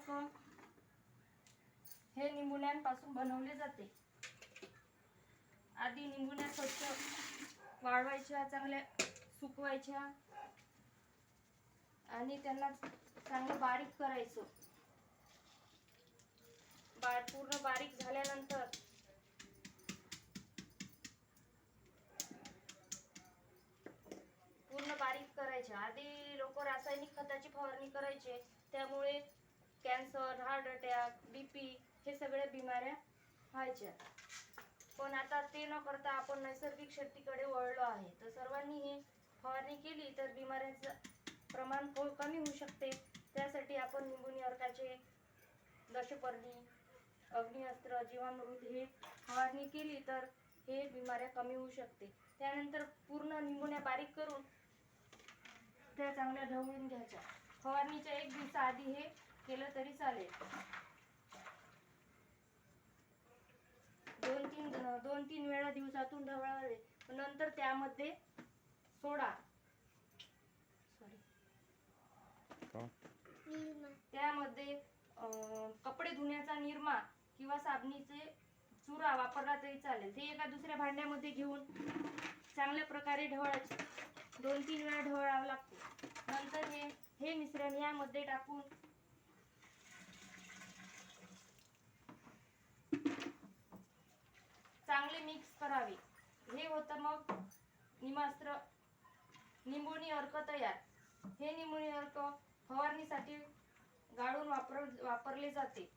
अर्क हे निंबुण्यांपासून बनवले जाते. आधी निंबुण्या स्वच्छ वाळवायच्या चांगल्या सुकवायच्या आणि त्यांना चांगलं बारीक करायचं. बा पूर्ण बारीक झाल्यानंतर पूर्ण बारीक करायच्या आधी लोक रासायनिक खताची फवारणी करायचे. त्यामुळे कॅन्सर हार्ट अटॅक बीपी हे सगळे बिमाऱ्या व्हायच्या. पण आता ते न करता आपण नैसर्गिक शेतीकडे वळलो आहे. तर सर्वांनी हे फवारणी केली तर बिमाऱ्यांचं प्रमाण कमी होऊ शकते. त्यासाठी आपण निंबुनी अर्काचे दशपर्णी अग्निअस्त्र जीवामृत हे फवारणी केली तर हे बिमाऱ्या कमी होऊ शकते. त्यानंतर पूर्ण निंबुण्या बारीक करून त्या चांगल्या ढवळून घ्यायच्या. फवारणीच्या एक दिवसा आधी हे केलं तरी चालेल. दोन तीन दोन तीन वेळा दिवसातून ढवळावे नंतर त्यामध्ये सोडा. सॉरी त्यामध्ये अं, कपडे धुण्याचा निरमा किंवा साबणीचे चुरा वापरला तरी चालेल. ते एका दुसऱ्या भांड्यामध्ये घेऊन चांगल्या प्रकारे ढवळायचे. दोन तीन वेळा ढवळावं लागते. नंतर हे हे मिश्रण यामध्ये टाकून चांगले मिक्स करावे. हे होतं मग निमास्त्र निंबोणी अर्क तयार. हे निंबोणी अर्क फवारणीसाठी गाळून वापर वापरले जाते.